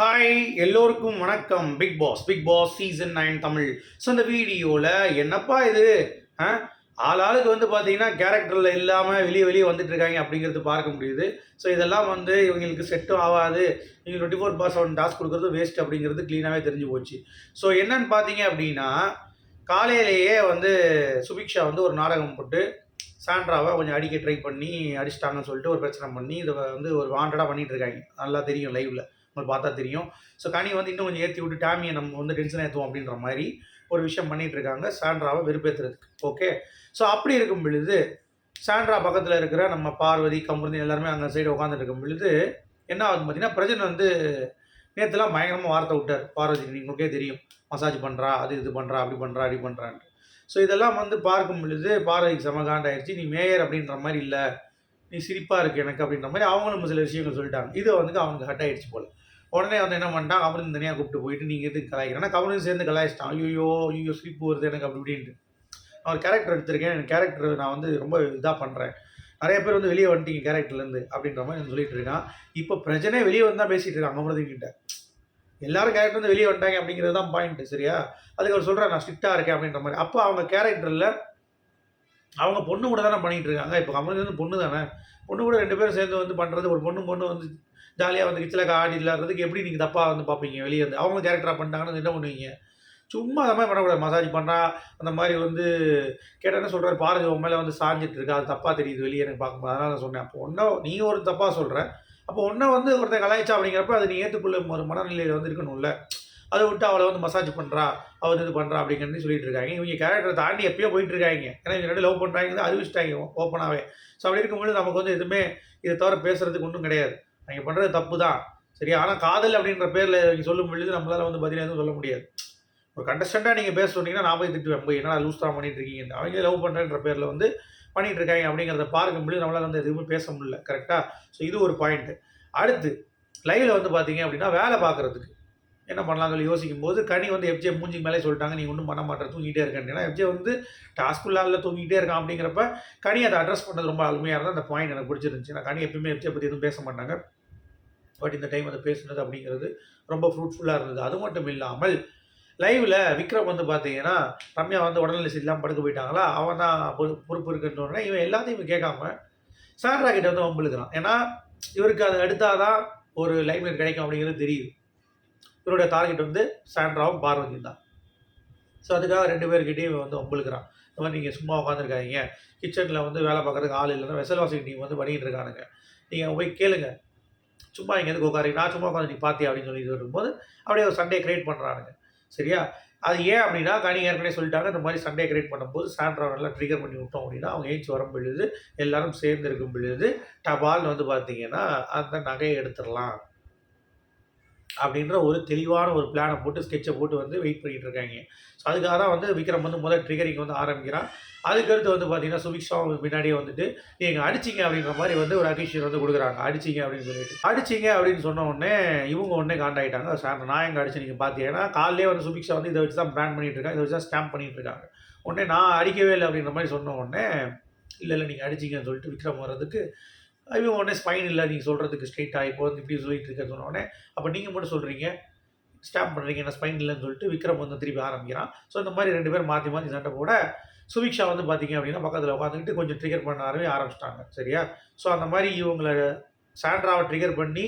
Hi எல்லோருக்கும் வணக்கம். Big boss big boss season nine Tamil. So இந்த வீடியோவில் என்னப்பா இது? ஆ? ஆளாளுக்கு வந்து பார்த்தீங்கன்னா கேரக்டரில் இல்லாமல் வெளியே வெளியே வந்துட்டு இருக்காங்க அப்படிங்கிறது பார்க்க முடியுது. ஸோ இதெல்லாம் வந்து இவங்களுக்கு செட்டும் ஆகாது. இவங்க twenty four boss one task கொடுக்குறது வேஸ்ட் அப்படிங்கிறது க்ளீனாகவே தெரிஞ்சு போச்சு. ஸோ என்னன்னு பார்த்தீங்க அப்படின்னா காலையிலேயே வந்து சுபிக்ஷா வந்து ஒரு நாடகம் போட்டு சாண்ட்ராவை கொஞ்சம் அடிக்க ட்ரை பண்ணி அடிச்சிட்டாங்கன்னு சொல்லிட்டு ஒரு பிரச்சனை பண்ணி இதை வந்து ஒரு வாண்டடாக பண்ணிகிட்டு இருக்காங்க. நல்லா தெரியும் லைவில் உங்களுக்கு பார்த்தா தெரியும். ஸோ கனி வந்து இன்னும் கொஞ்சம் ஏற்றி விட்டு டாமியை நம்ம வந்து டென்ஷன் ஏற்றுவோம் அப்படின்ற மாதிரி ஒரு விஷயம் பண்ணிட்டு இருக்காங்க சாண்ட்ராவை வெறுப்பேற்றுறதுக்கு ஓகே ஸோ அப்படி இருக்கும் பொழுது சாண்ட்ரா பக்கத்தில் இருக்கிற நம்ம பார்வதி கம்பருந்தி எல்லாருமே அந்த சைடு உட்காந்துட்டு இருக்கும் பொழுது என்ன ஆகுது பார்த்தீங்கன்னா பிரஜன் வந்து நேற்றுலாம் பயங்கரமாக வார்த்தை விட்டார். பார்வதி உங்களுக்கே தெரியும். மசாஜ் பண்ணுறா அது இது பண்ணுறா அப்படி பண்ணுறா அப்படி பண்ணுறான்ட்டு ஸோ இதெல்லாம் வந்து பார்க்கும் பொழுது பார்வதிக்கு சமகாண்டாயிடுச்சு நீ மேயர் அப்படின்ற மாதிரி இல்லை. நீ சிரிப்பாக இருக்கு எனக்கு அப்படின்ற மாதிரி அவங்களும் சில விஷயங்கள் சொல்லிட்டாங்க. இது வந்து அவனுக்கு ஹட் ஆயிடுச்சு போல. உடனே வந்து என்ன பண்ணிட்டான்? அவரும் தனியாக கூப்பிட்டு போயிட்டு நீங்கள் எதுக்கு கலாய்க்கிறேன்னா கமலின் சேர்ந்து கலாய்ச்சிட்டான். ஐயோ ஐயோ சிரிப்பு வருது எனக்கு அப்படி இப்படின்ட்டு. அவர் கேரக்டர் எடுத்திருக்கேன். என் கேரக்டர் நான் வந்து ரொம்ப இதாக பண்ணுறேன் நிறைய பேர் வந்து வெளியே வந்துட்டீங்க கேரக்டர்லேருந்து அப்படின்ற மாதிரி சொல்லிட்டு இருக்கான். இப்போ பிரச்சனை வெளியே வந்தால் பேசிகிட்டு பேசிட்டு இருக்கான் அமர்தி எல்லாரும் கேரக்டர் வந்து வெளியே வந்துட்டாங்க அப்படிங்கிறது தான் பாயிண்ட் சரியா? அதுக்கு அவர் சொல்கிறேன் நான் ஸ்ட்ரிக்டாக இருக்கேன் அப்படின்ற மாதிரி. அப்போ அவங்க கேரக்டரில் அவங்க பொண்ணு கூட தானே பண்ணிகிட்டு இருக்காங்க. இப்போ கமலுக்கு வந்து பொண்ணு தானே? பொண்ணு கூட ரெண்டு பேரும் சேர்ந்து வந்து பண்ணுறது ஒரு பொண்ணு பொண்ணு வந்து ஜாலியாக வந்து கிச்சில் ஆடி இல்லாததுக்கு எப்படி நீங்கள் தப்பாக வந்து பார்ப்பீங்க? வெளியே வந்து அவங்க கேரக்டராக பண்ணிட்டாங்கன்னு என்ன பண்ணுவீங்க? சும்மா அந்த மாதிரி பண்ணக்கூடாது மசாஜ் பண்ணுறா அந்த மாதிரி வந்து கேட்டால் என்ன சொல்கிறார் பாரதி உன் மேலே வந்து சாஞ்சிட்டு இருக்கு? அது தப்பாக தெரியுது. வெளியே எனக்கு பார்க்கும்போது அதனால் நான் சொன்னேன். அப்போ ஒன்றா நீ ஒரு தப்பாக சொல்கிற அப்போ ஒன்றை வந்து ஒருத்தர் கலாய்ச்சா அப்படிங்கிறப்ப அது நீ ஏற்றுக்குள்ள ஒரு மனநிலையில் வந்து இருக்கணும்ல. அதை விட்டு அவளை வந்து மசாஜ் பண்ணுறா அவள் இது பண்ணுறா அப்படிங்கிறது சொல்லிட்டு இருக்காங்க. இவங்க கேரக்டரை தாண்டி எப்பயோ போயிட்டு இருக்காங்க. ஏன்னா இவங்க ரெண்டு லவ் பண்ணுறாங்க அறிவிச்சிட்டாங்க ஓப்பனாகவே ஸோ அப்படி இருக்கும்போது நமக்கு வந்து எதுவுமே இதை தவிர பேசுகிறதுக்கு ஒன்றும் கிடையாது. அவங்க பண்ணுறது தப்பு தான் சரியா? ஆனால் காதல் அப்படின்ற பேரில் இவங்க சொல்லும் பொழுது நம்மளால் வந்து பதில் எதுவும் சொல்ல முடியாது. ஒரு கண்டஸ்டண்ட்டாக நீங்கள் பேச சொன்னீங்கன்னா நான் போய் திட்டுவேன். போய் என்னடா லூஸ் தான் பண்ணிட்டு இருக்கீங்க? அவங்க லவ் பண்ணுறேன்ற பேரில் வந்து பண்ணிகிட்டு இருக்காங்க அப்படிங்கிறத பார்க்கும் பொழுது நம்மளால் வந்து எதுவுமே பேச முடியல. கரெக்டாக ஸோ இது ஒரு பாயிண்ட்டு அடுத்து லைவில் வந்து பார்த்தீங்க அப்படின்னா வேலை பார்க்குறதுக்கு. என்ன பண்ணலாம் யோசிக்கும் போது கனி வந்து எஃப்ஜே மூஞ்சி மேலே சொல்லிட்டாங்க நீ ஒன்றும் பண்ண மாட்டேன் தூங்கிட்டே இருக்கேன் ஏன்னா எஃப்ஜே வந்து டாஸ்க்குள்ளாவில் தூங்கிட்டே இருக்கான் அப்படிங்கிறப்ப கனி அதை அட்ரஸ் பண்ணது ரொம்ப அருமையாக இருந்தால் அந்த பாயிண்ட் எனக்கு பிடிச்சிருந்துச்சு. நான் கனி எப்பயுமே எஃப்ஜே பற்றி எதுவும் பேச மாட்டாங்க. பட் இந்த டைம் அதை பேசுனது அப்படிங்கிறது ரொம்ப ஃப்ரூட்ஃபுல்லாக இருந்தது. அது மட்டும் இல்லாமல் லைவில் விக்ரம் வந்து பார்த்தீங்கன்னா ரம்யா வந்து உடல்நிலை சரியில்லாமல் படுக்க போயிட்டாங்களா? அவன் தான் பொறுப்பு பொறுப்பு இருக்குன்னு உடனே இவன் எல்லாத்தையும் கேட்காம சாண்ட்ரா கிட்ட வந்து வம்பிழுக்கிறான். ஏன்னா இவருக்கு அது அடுத்தாதான் ஒரு லைம்லைட் கிடைக்கும் அப்படிங்கிறது தெரியுது. இவருடைய டார்கெட் வந்து சாண்ட்ராவும் பார்வதி தான். ஸோ அதுக்காக ரெண்டு பேர்கிட்டையும் வந்து வம்பிழுக்கிறான் இந்த மாதிரி நீங்கள் சும்மா உட்காந்துருக்காதீங்க கிச்சனில் வந்து வேலை பார்க்குறதுக்கு ஆள் இல்லைன்னா வெசல்வாசி நீங்கள் வந்து பண்ணிகிட்டு இருக்கானுங்க. நீங்கள் போய் கேளுங்க. சும்மா இங்கே எதுக்கு உட்காரு நான் சும்மா உட்காந்து நீ பார்த்தி அப்படின்னு சொல்லி இருக்கும்போது அப்படியே ஒரு சண்டே கிரியேட் பண்ணுறானுங்க சரியா? அது ஏன் அப்படின்னா கனி ஏற்கனவே சொல்லிட்டாங்க. இந்த மாதிரி சண்டே கிரியேட் பண்ணும்போது சாண்ட்ரா நல்லா ட்ரிகர் பண்ணி விட்டோம் அப்படின்னா அவங்க ஏஞ்சி வரும் பொழுது எல்லாரும் சேர்ந்து இருக்கும் பொழுது டபால்னு வந்து பார்த்தீங்கன்னா அந்த நகையை எடுத்துடலாம். அப்படின்ற ஒரு தெளிவான ஒரு பிளானை போட்டு ஸ்கெட்சை போட்டு வந்து வெயிட் பண்ணிகிட்டு இருக்காங்க. ஸோ அதுக்காக தான் வந்து விக்ரம் வந்து முதல் ட்ரிகரிங் வந்து ஆரம்பிக்கிறான். அதுக்கடுத்து வந்து பார்த்தீங்கன்னா சுபிக்ஷாவும் பின்னாடியே வந்துட்டு நீங்கள் அடிச்சிங்க அப்படின்ற மாதிரி வந்து ஒரு அகிஷன் வந்து கொடுக்குறாங்க. அடிச்சிங்க அப்படின்னு சொல்லிட்டு. அடிச்சிங்க அப்படின்னு சொன்ன உடனே இவங்க உடனே காண்டாயிட்டாங்க. சார் நான் எங்கே அடிச்சு நீங்கள் பார்த்தீங்கன்னா காலையிலே வந்து சுபிக்ஷா வந்து இதை வச்சு தான் பிளான் பண்ணிட்டு இருக்காங்க. இதை வச்சு தான் ஸ்டாம்ப் பண்ணிட்டு இருக்காங்க. உடனே நான் அடிக்கவே இல்லை அப்படின்ற மாதிரி சொன்ன உடனே இல்லை இல்லை நீங்கள் அடிச்சிங்கன்னு சொல்லிட்டு விக்ரம் வர்றதுக்கு இவங்க உடனே ஸ்பைன் இல்லை நீங்கள் சொல்கிறதுக்கு ஸ்ட்ரெயிட்டாக இப்போ வந்து இப்படி சொல்லிட்டு இருக்கிறது சொன்ன உடனே அப்போ நீங்கள் மட்டும் சொல்கிறீங்க ஸ்டாம்ப் பண்ணுறீங்க என்ன ஸ்பைன் இல்லைன்னு சொல்லிட்டு விக்ரம் வந்து திருப்பி ஆரம்பிக்கிறான். ஸோ இந்த மாதிரி ரெண்டு பேரும் மாற்றி மாற்றி சண்டை போட சுவிக்ஷா வந்து பார்த்தீங்க அப்படின்னா பக்கத்தில் உட்காந்துக்கிட்டு கொஞ்சம் ட்ரிகர் பண்ண ஆரம்பி ஆரம்பிச்சிட்டாங்க. சரியா? ஸோ அந்த மாதிரி இவங்களை சாண்ட்ராவை ட்ரிகர் பண்ணி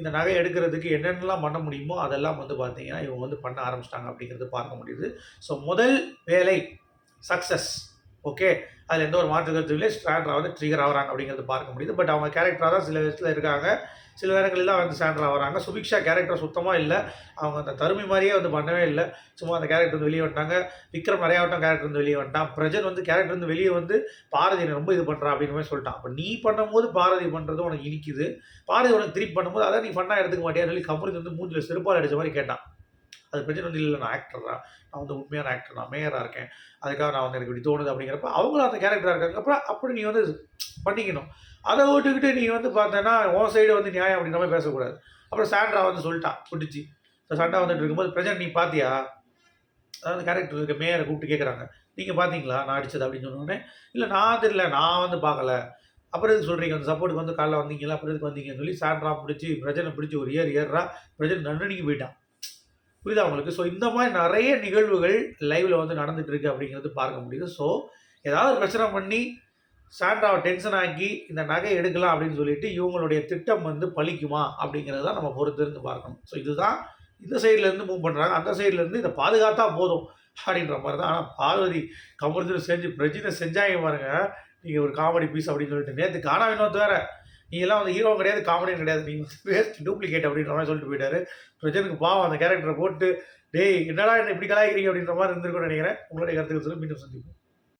இந்த நகை எடுக்கிறதுக்கு என்னென்னலாம் பண்ண முடியுமோ அதெல்லாம் வந்து பார்த்தீங்கன்னா இவங்க வந்து பண்ண ஆரம்பிச்சிட்டாங்க அப்படிங்கிறது பார்க்க முடியுது. ஸோ முதல் வேலை சக்ஸஸ் ஓகே அதில் எந்த ஒரு மாற்று கருத்துலையும் இல்லை. ஸ்டாண்ட்ரா வந்து ட்ரிகர் ஆகுறாங்க அப்படிங்கிறது பார்க்க முடியுது. பட் அவங்க கேரக்டராக தான் சில விதத்தில் இருக்காங்க. சில நேரங்களில் தான் வந்து ஸ்டாண்டர் ஆகுறாங்க சுபிக்ஷா கேரக்டர் சுத்தமாக இல்லை. அவங்க அந்த தருமை மாதிரியே வந்து பண்ணவே இல்லை. சும்மா அந்த கேரக்டர் வந்து வெளியே வந்துட்டாங்க. விக்ரம் நிறையாவட்டம் கேரக்டர் வந்து வெளியே வந்துட்டான். பிரஜன் வந்து கேரக்டர் வந்து வெளியே வந்து பாரதி ரொம்ப இது பண்ணுறா அப்படின்னு மாதிரி சொல்லிட்டான். அப்போ நீ பண்ணும்போது பாரதி பண்ணுறது உனக்கு இனிக்குது. பாரதி உனக்கு திருப்பி பண்ணும்போது அதான் நீ பண்ணால் எடுத்துக்க மாட்டியான்னு சொல்லி கமருதி வந்து மூஞ்சில் செருப்பால் அடித்த மாதிரி கேட்டான். அது பிரச்சனை வந்து இல்லை நான் ஆக்டர் தான் நான் வந்து உண்மையான ஆக்டர் நான் மேயராக இருக்கேன். அதுக்காக நான் வந்து எனக்கு இப்படி தோணுது அப்படிங்கிறப்ப அவங்களும் அந்த கேரக்டராக இருக்காங்க. அப்புறம் அப்படி நீ வந்து பண்ணிக்கணும். அதை விட்டுக்கிட்டு நீ வந்து பார்த்தேன்னா உன் சைடு வந்து நியாயம் அப்படின்ற மாதிரி பேசக்கூடாது. அப்புறம் சாண்ட்ரா வந்து சொல்லிட்டான் பிடிச்சி இந்த சண்டை வந்துட்டு இருக்கும்போது பிரச்சனை நீ பார்த்தியா அதாவது கேரக்டர் இருக்க மேயரை கூப்பிட்டு கேட்குறாங்க நீங்கள் பார்த்தீங்களா நான் அடித்தது அப்படின்னு சொன்னோடனே இல்லை நான் தெரியல. நான் வந்து பார்க்கல அப்புறம் எதுக்கு சொல்கிறீங்க அந்த சப்போர்ட்டுக்கு வந்து காலைல வந்தீங்களா? அப்புறம் எதுக்கு வந்தீங்கன்னு சொல்லி சாண்ட்ரா பிடிச்சி பிரஜனை பிடிச்சி ஒரு ஏர் ஏறுறா. பிரஜனை நன்னடிக்கு போயிட்டான். புரியுதா உங்களுக்கு? ஸோ இந்த மாதிரி நிறைய நிகழ்வுகள் லைவில் வந்து நடந்துட்டு இருக்கு அப்படிங்கிறது பார்க்க முடியுது. ஸோ ஏதாவது ஒரு பிரச்சனை பண்ணி சாண்டாவை டென்ஷன் ஆக்கி இந்த நகை எடுக்கலாம் அப்படின்னு சொல்லிட்டு இவங்களுடைய திட்டம் வந்து பலிக்குமா அப்படிங்கிறத நம்ம பொறுத்திருந்து பார்க்கணும். ஸோ இதுதான் இந்த சைட்லேருந்து மூவ் பண்ணுறாங்க அந்த சைட்லேருந்து இதை பாதுகாத்தா போதும் அப்படின்ற மாதிரி தான். ஆனால் பார்வதி கமர்ஜன் செஞ்சு பிரஜினை செஞ்சாங்க பாருங்க. நீங்கள் ஒரு காமெடி பீஸ் அப்படின்னு சொல்லிட்டு நேற்று காணா வினோத் வேறு நீங்களாம் வந்து ஹீரோ கிடையாது காமெடியும் கிடையாது. நீங்கள் வேஸ்ட் டூப்ளிகேட் அப்படின்ற மாதிரி சொல்லிட்டு போயிட்டாரு. பிரஜனுக்கு பாவம் அந்த கேரக்டரை போட்டு டேய் என்னடா என்ன இப்படி கலாய்க்கிறீங்க? அப்படின்ற மாதிரி இருந்திருக்கும்னு நினைக்கிறேன். உங்களுடைய கருத்துக்கு சொல்லி மீண்டும் சந்திப்போம்.